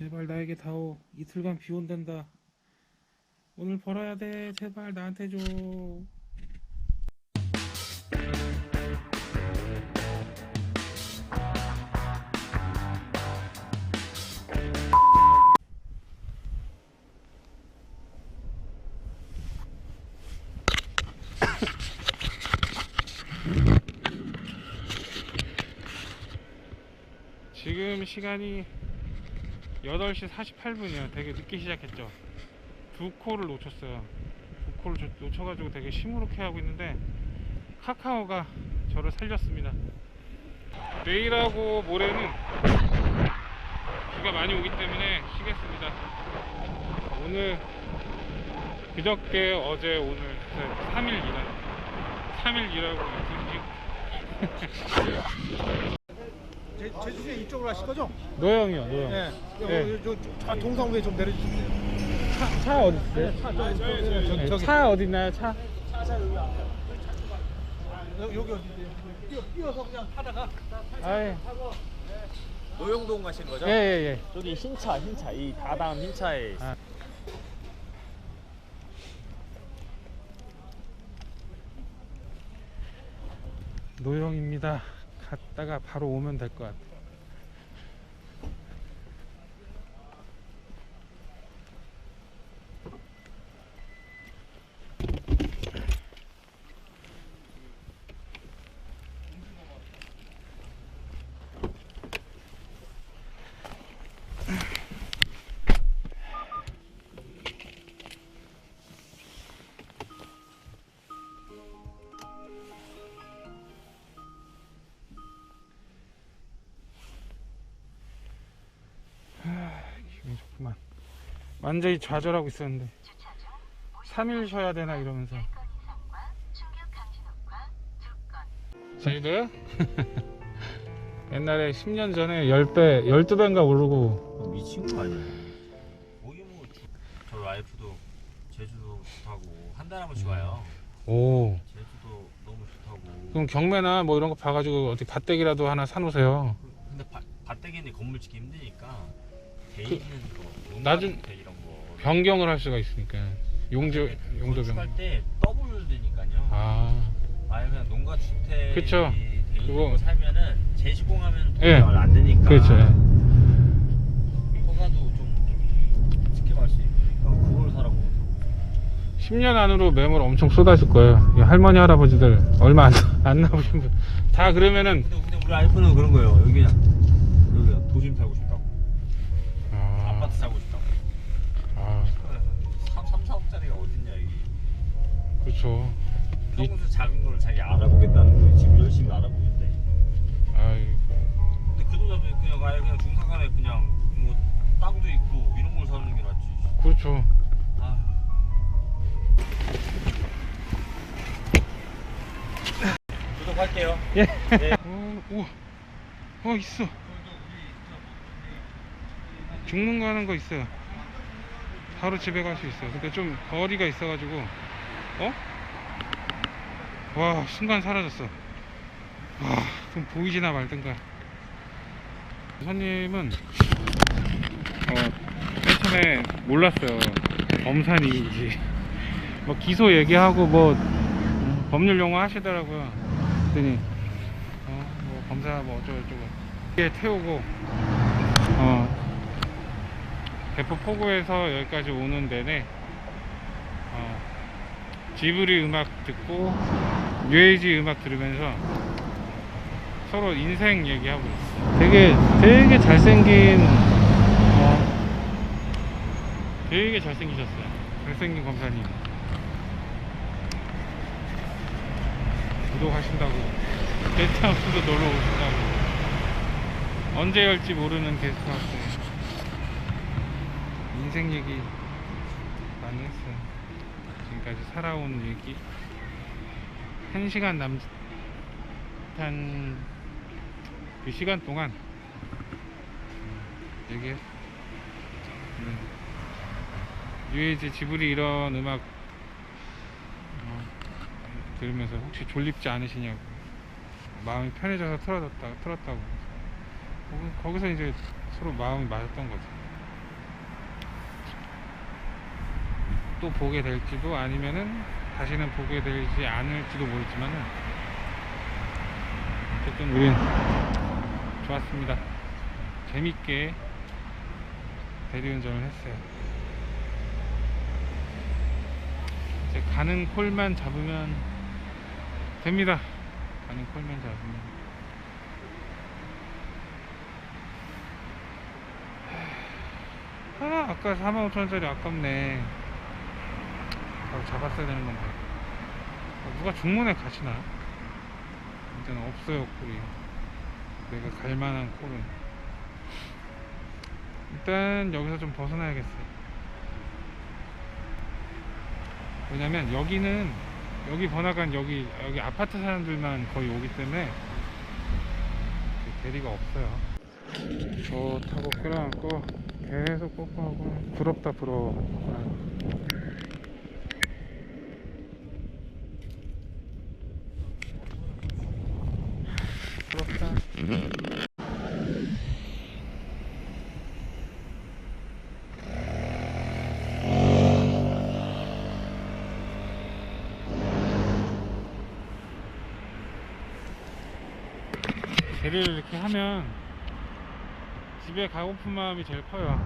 제발 나에게 다오. 이틀간 비 온단다. 오늘 벌어야 돼. 제발 나한테 줘. 지금 시간이 8시 48분이야. 되게 늦게 시작했죠. 두 코를 놓쳤어요. 두 코를 저- 놓쳐가지고 되게 시무룩해 하고 있는데 카카오가 저를 살렸습니다. 내일하고 모레는 비가 많이 오기 때문에 쉬겠습니다. 오늘 그저께 어제 오늘 3일 일하는 3일 일하고 이틀 제, 제주시에 이쪽으로 하실 거죠? 노영이요, 노영. 네. 네. 요, 요, 저 동상우에 좀 내려주세요. 차, 차 어디 있어요? 차, 저, 저, 저, 네, 저기. 차 어디 있나요? 차? 여기, 여기 어디 뛰어, 뛰어서 그냥 타다가 아예. 노영동 가시는 거죠? 예, 예, 예. 저기 흰차 흰차 이 다다음 흰차에 아. 노영입니다. 갔다가 바로 오면 될 것 같아 완전히 좌절하고 있었는데 3일 쉬어야 되나 이러면서. 제주도요? 옛날에 10년 전에 10배, 12배인가 오르고 미친 거 아니야? 거기 뭐저 와이프도 제주도 좋다고 한 달에 한 번씩 와요. 오. 제주도 너무 좋다고. 그럼 경매나 뭐 이런 거 봐가지고 어디 밭대기라도 하나 사놓으세요. 근데 밭 밭대기는 건물 짓기 힘드니까 돼 있는 거, 나중- 거. 변경을 할 수가 있으니까. 용도, 용도 변경. 건축할 때 더블 되니까요. 아. 아예 그냥 농가 주택 그쵸. 그거- 거 살면은 재시공하면 돈이 예. 안 되니까. 그렇죠. 예. 허가도 좀 지켜갈 수 있으니까 그걸 사라고. 10년 안으로 매물 엄청 쏟아질 거예요. 이 할머니, 할아버지들 얼마 안, 안 나오신 분. 다 그러면은. 근데, 근데 우리 와이프는 그런 거예요. 여기 그냥 그렇죠. 이- 평소 작은 거를 자기 알아보겠다는 거예요. 지금 열심히 알아보는데. 아이, 근데 그돈 잡으면 그냥 아예 그냥 중산간에 그냥 뭐 땅도 있고 이런 걸 사는 게 낫지. 그렇죠. 아. 구독할게요. 예. 네. 어, 우와. 어, 있어. 중문 가는 거 있어요. 바로 집에 갈 수 있어요. 근데 좀 거리가 있어가지고, 어? 와, 순간 사라졌어. 와, 좀 보이지나 말든가. 손님은, 어, 맨 처음에 몰랐어요. 검사님인지. 뭐 기소 얘기하고 뭐, 법률 용어 하시더라고요. 그랬더니, 어, 뭐 검사 뭐 어쩌고저쩌고. 이게 태우고, 어, 대포 포구에서 여기까지 오는 어, 지브리 음악 듣고 뉴에이지 음악 들으면서 서로 인생 얘기하고 있어. 되게 되게 잘생긴 어, 되게 잘생기셨어요. 잘생긴 검사님. 구독하신다고 게스트하우스도 놀러 오신다고 언제 열지 모르는 게스트하우스. 인생 얘기 많이 했어요. 지금까지 살아온 얘기. 한 시간 남짓한 그 시간 동안 음, 얘기했어. 음. 뉴에이지 지브리 이런 음악 어, 들으면서 혹시 졸립지 않으시냐고 마음이 편해져서 틀어졌다 틀었다고 거기- 거기서 이제 서로 마음이 맞았던 거지. 또 보게 될지도 아니면은 다시는 보게 되지 않을지도 모르지만은 어쨌든 우린 좋았습니다. 재밌게 대리운전을 했어요. 이제 가는 콜만 잡으면 됩니다. 가는 콜만 잡으면. 아, 아까 45,000원짜리 아깝네. 바로 잡았어야 되는 건데. 아, 누가 중문에 가시나? 이제는 없어요, 콜이. 내가 갈 만한 콜은. 일단 여기서 좀 벗어나야겠어요. 왜냐면 여기는 여기 번화간 여기 여기 아파트 사람들만 거의 오기 때문에 그 대리가 없어요. 저 타고 끌어안고 계속 뽀뽀하고 부럽다 부러워. 부럽다. 대리를 이렇게 하면 집에 가고픈 마음이 제일 커요.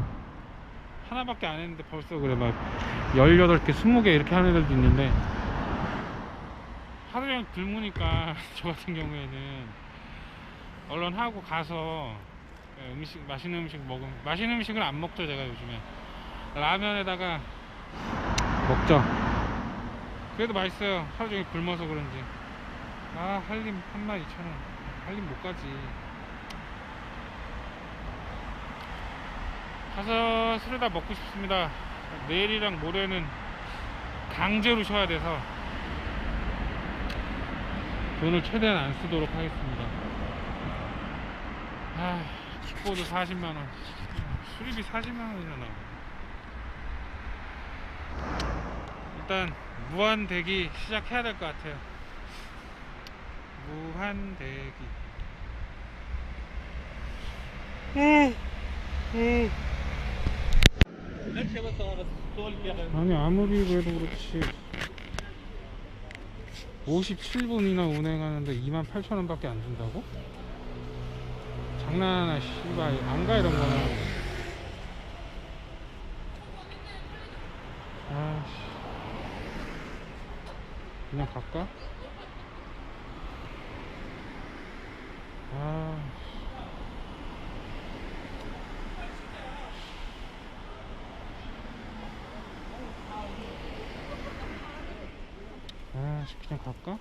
하나밖에 안 했는데 벌써 그래 막 18개, 20개 이렇게 하는 애들도 있는데 하루 종일 굶으니까 저 같은 경우에는 얼른 하고 가서 예, 음식 맛있는 음식 먹으면 맛있는 음식을 안 먹죠 제가 요즘에. 라면에다가 먹죠. 그래도 맛있어요. 하루 종일 굶어서 그런지. 아 한림 32,000원 한림 못 가지. 가서 술을 다 먹고 싶습니다. 내일이랑 모레는 강제로 쉬어야 돼서 돈을 최대한 안 쓰도록 하겠습니다. 아 킥보드 40만원. 수리비 40만원이나 일단 무한 대기 시작해야 될 것 같아요 무한대기. 아니 아무리 그래도 그렇지. 57분이나 운행하는데 28,000원 밖에 안 준다고? 장난하나 씨발. 안가 이런 거는. 아씨. 그냥 갈까? 아 아씨 그냥 갈까?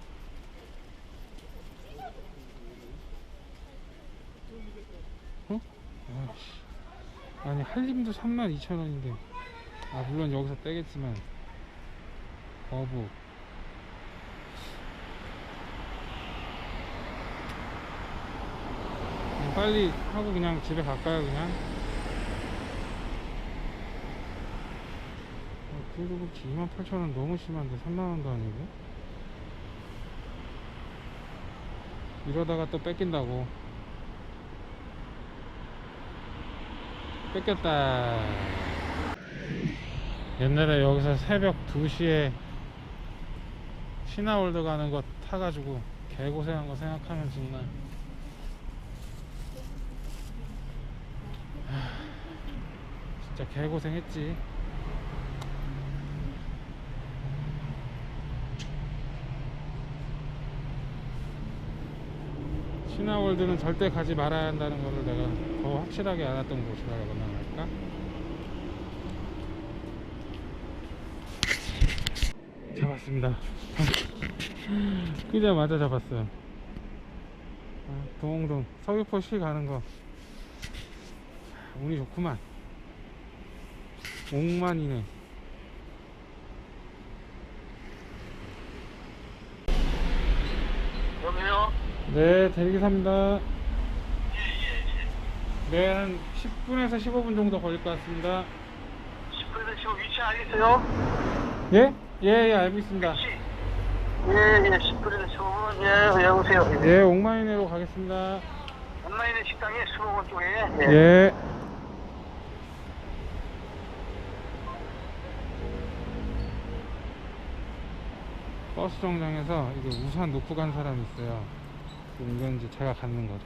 어? 아씨 아니 한림도 32,000원인데 아 물론 여기서 떼겠지만 거부 그냥 빨리 하고 그냥 집에 갈까요 그냥? 어, 그래도 그렇지 28,000원 너무 심한데 3만원도 아니고? 이러다가 또 뺏긴다고. 뺏겼다. 옛날에 여기서 새벽 2시에 신화월드 가는 거 타가지고 개고생한 거 생각하면 정말 진짜 개고생했지 신화월드는 절대 가지 말아야 한다는 거를 내가 더 확실하게 알았던 곳이라고 말할까? 잡았습니다. 끄자마자 잡았어요. 아, 동홍동 서귀포시 가는 거 운이 좋구만. 옥만이네. 여보세요? 네, 대리기사입니다. 네, 한 10분에서 15분 정도 걸릴 것 같습니다. 10분에서 지금 위치 알겠어요? 예? 예, 예, 알고 있습니다. 위치? 예, 예, 10분에서 15분. 예, 여보세요? 예, 옥마이네로 가겠습니다. 온라인의 식당에 수목원 쪽에. 예. 버스 정장에서 이거 우산 놓고 간 사람이 있어요. 이건 이제 제가 갖는 거죠.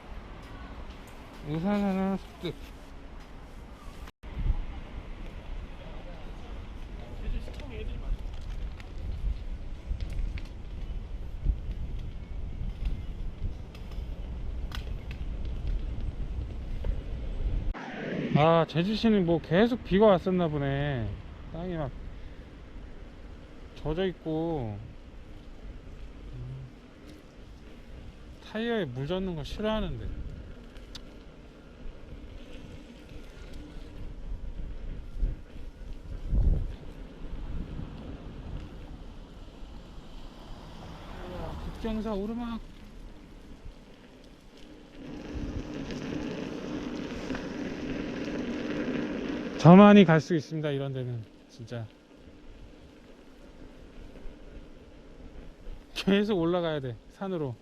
우산 하나 습득. 아 제주시는 뭐 계속 비가 왔었나 보네 땅이 막 젖어 있고 타이어에 물 젖는 거 싫어하는데. 급경사 오르막. 저만이 갈 수 있습니다 이런 데는 진짜. 계속 올라가야 돼 산으로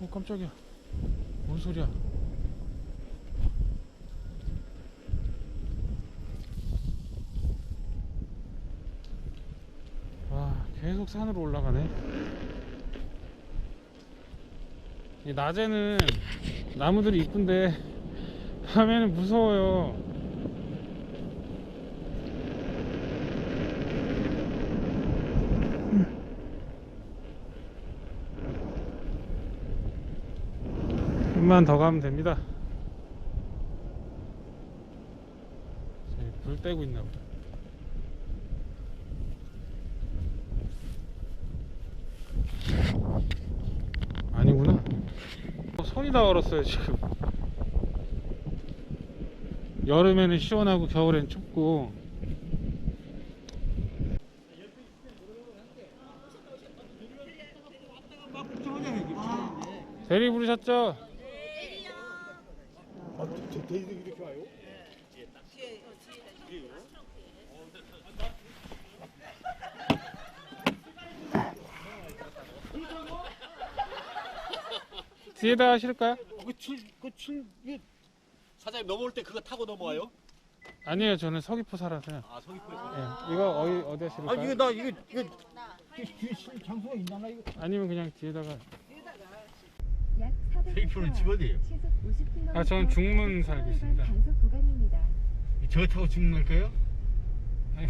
어 깜짝이야. 뭔 소리야. 와 계속 산으로 올라가네. 이 낮에는 나무들이 이쁜데 밤에는 무서워요 좀만 더 가면 됩니다. 불 떼고 있나 보다. 아니구나. 어, 손이 다 얼었어요 지금. 여름에는 시원하고 겨울엔 춥고. 대리 부르셨죠? 저, 이렇게 와요? 뒤에다 하실까요? 그 칠, 그 칠, 사장님 넘어올 때 그거 타고 넘어와요? 아니에요 저는 서귀포 살아서요 아, 서귀포에서. 예, 이거 어디, 어디 하실까요? 아, 이게 나 이거 이거 뒤- 뒤에 실 장소가 있나 나 이거. 아니면 그냥 뒤에다가 약 400m 집어대요. 시속 50km 아, 저는 중문 살고 있습니다. 단속 구간입니다. 저 타고 죽는 걸까요? 아니,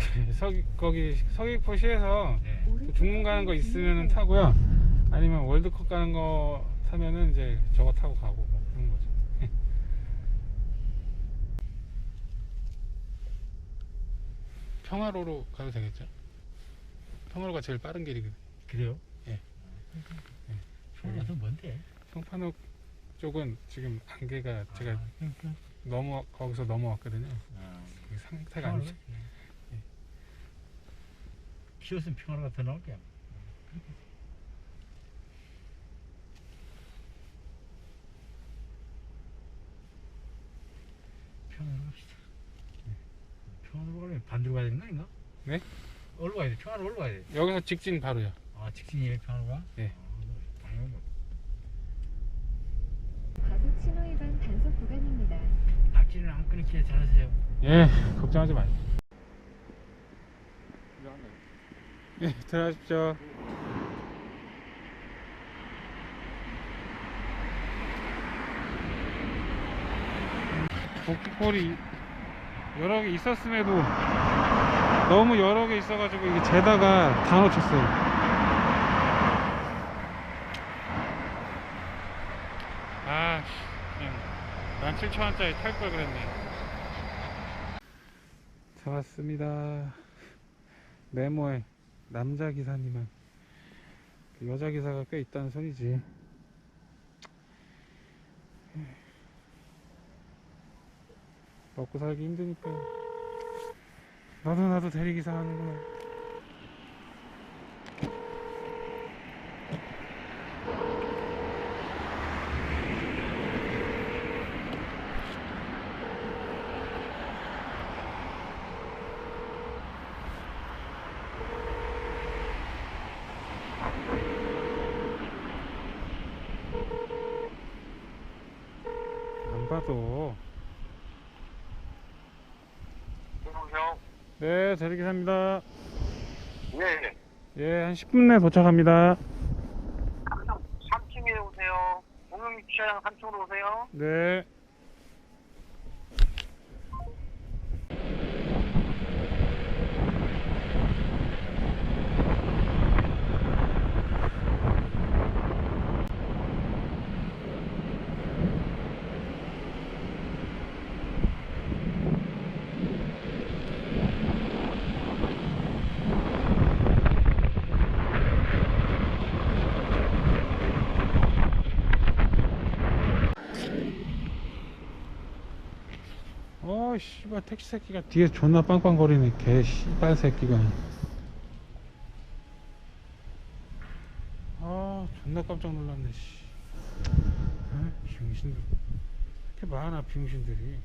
거기 서귀포시에서 네. 그 중문 가는 거 있으면 타고요 아니면 월드컵 가는 거 타면은 이제 저거 타고 가고 뭐 그런 거죠 평화로로 가도 되겠죠 평화로가 제일 빠른 길이거든요 그래요? 예. 평화는 뭔데? 평판호 쪽은 지금 안개가 제가 아, 그러니까. 넘어 거기서 넘어왔거든요 아, 그 상태가 안 좋죠 키웠으면 평화가 더 나올 거야. 평화로 갑시다. 평화로 가려면 반대로 가야 되는 거 아닌가? 네? 어디로 가야 돼? 평화로 어디로 가야 돼? 여기서 직진 바로요 아, 직진이에요, 평화로 가? 네. 아, 당연히. 과속 신호 위반 단속 구간입니다. 낙지는 안 끊을게 잘하세요. 예 걱정하지 마세요 예 들어가십시오. 복귀폴이 여러 개 있었음에도 너무 여러 개 있어가지고 이게 재다가 다 놓쳤어요 2,000원짜리 탈 걸 그랬네 잡았습니다. 네모에 남자 기사님은 그 여자 기사가 꽤 있다는 소리지. 먹고 살기 힘드니까. 너도 나도 대리기사 하는구나. 네, 대리기사입니다. 네. 예, 한 10분 내에 도착합니다. 3층에 오세요. 공영 주차장 3층으로 오세요. 네. 어, 씨발, 택시 새끼가 뒤에 존나 빵빵거리네. 개 씨발 새끼가. 아, 존나 깜짝 놀랐네, 씨. 어? 병신들. 이렇게 많아, 병신들이.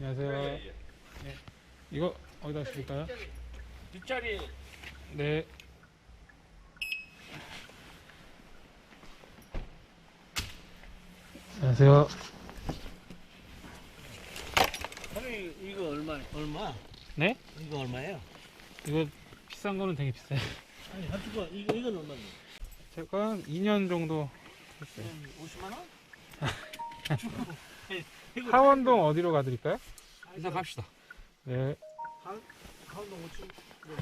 안녕하세요. 네. 이거 어디다 실까요? 뒷자리 네. 안녕하세요. 아니 이거 얼마 얼마? 네? 이거 얼마예요? 이거 비싼 거는 되게 비싸요. 아니 한두가 이거 이건 얼마예요? 제가 2년 정도 했어요. 50만 원? 하원동 어디로 가드릴까요? 일단 갑시다. 네. 한동 5층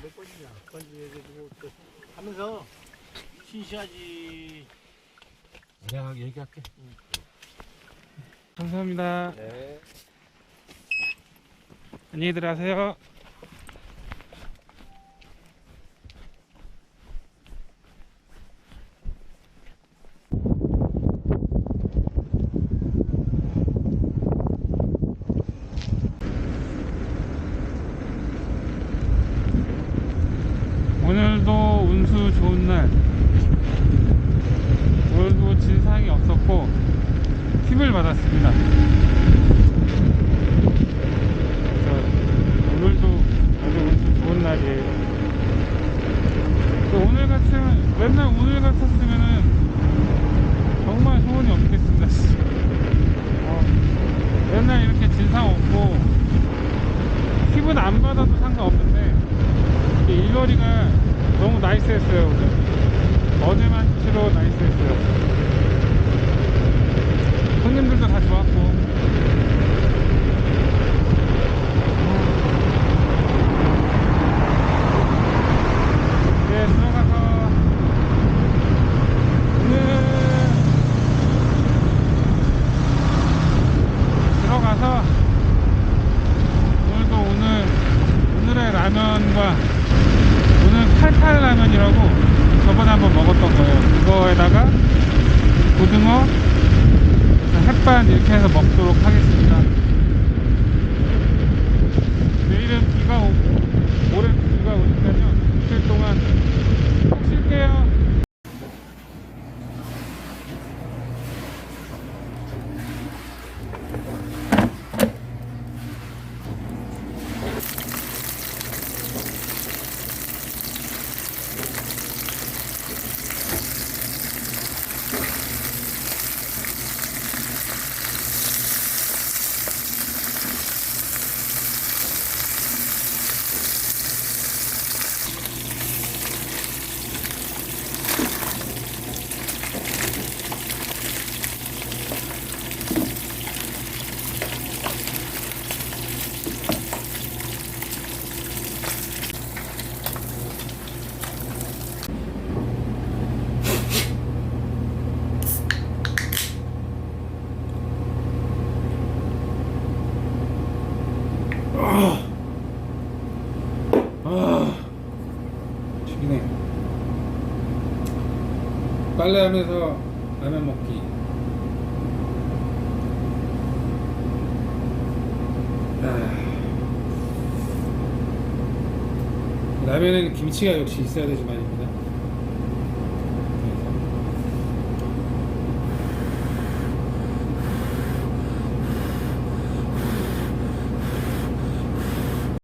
몇 번이냐? 번지 해가지고 또 하면서 신시하지. 내가 얘기할게. 감사합니다. 네. 안녕히들 하세요. 빨래하면서 라면 먹기. 아. 라면에는 김치가 역시 있어야 되지 말입니다.